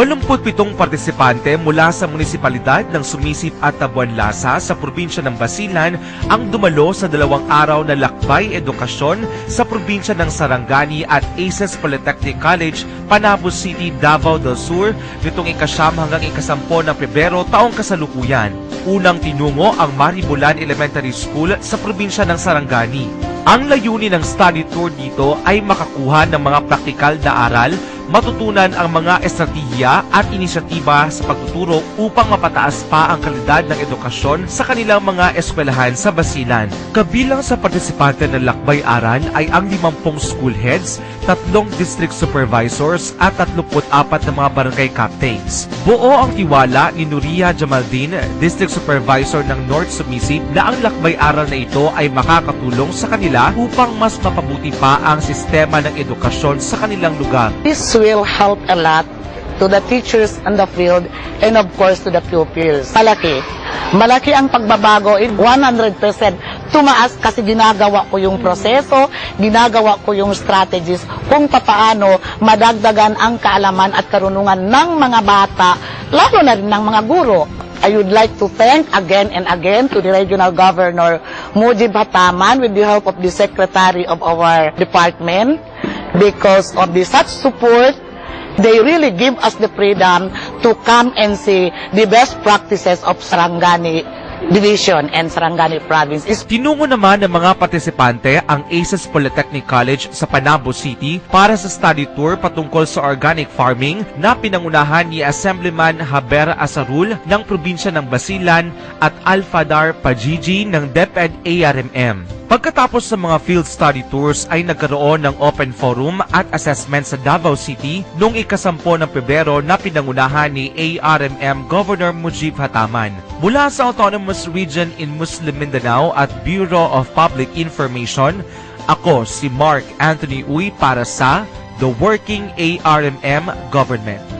87 partisipante mula sa munisipalidad ng Sumisip at Tabuanlasa sa probinsya ng Basilan ang dumalo sa dalawang araw na lakbay edukasyon sa probinsya ng Sarangani at ACES Polytechnic College, Panabo City, Davao del Sur nitong ikasyam hanggang ikasampo ng Pebrero taong kasalukuyan. Unang tinungo ang Maribulan Elementary School sa probinsya ng Sarangani. Ang layunin ng study tour dito ay makakuha ng mga praktikal na aral matutunan ang mga estratehiya at inisyatiba sa pagtuturo upang mapataas pa ang kalidad ng edukasyon sa kanilang mga eskwelahan sa Basilan. Kabilang sa partisipante ng lakbay-aral ay ang 50 school heads, tatlong district supervisors at 34 na mga barangay captains. Buo ang tiwala ni Nuria Jamaldin, district supervisor ng North Sumisip na ang lakbay-aral na ito ay makakatulong sa kanila upang mas mapabuti pa ang sistema ng edukasyon sa kanilang lugar. This will help a lot to the teachers on the field and of course to the pupils. Malaki. Malaki ang pagbabago in 100%. Tumaas kasi ginagawa ko yung proseso, ginagawa ko yung strategies kung papaano madagdagan ang kaalaman at karunungan ng mga bata, lalo na rin ng mga guro. I would like to thank again and again to the Regional Governor Mujib Hataman with the help of the Secretary of our department because of the such support they really give us the freedom to come and see the best practices of Sarangani Division and Sarangani Province. Tinungo naman ng mga partisipante ang ACES Polytechnic College sa Panabo City para sa study tour patungkol sa organic farming na pinangunahan ni Assemblyman Haber Asarul ng probinsya ng Basilan at Alfadar Pajiji ng DepEd ARMM. Pagkatapos sa mga field study tours ay nagkaroon ng open forum at assessment sa Davao City noong ikasampo ng Pebrero na pinangunahan ni ARMM Governor Mujib Hataman. Mula sa Autonomous Region in Muslim Mindanao at Bureau of Public Information, ako si Mark Anthony Uy para sa The Working ARMM Government.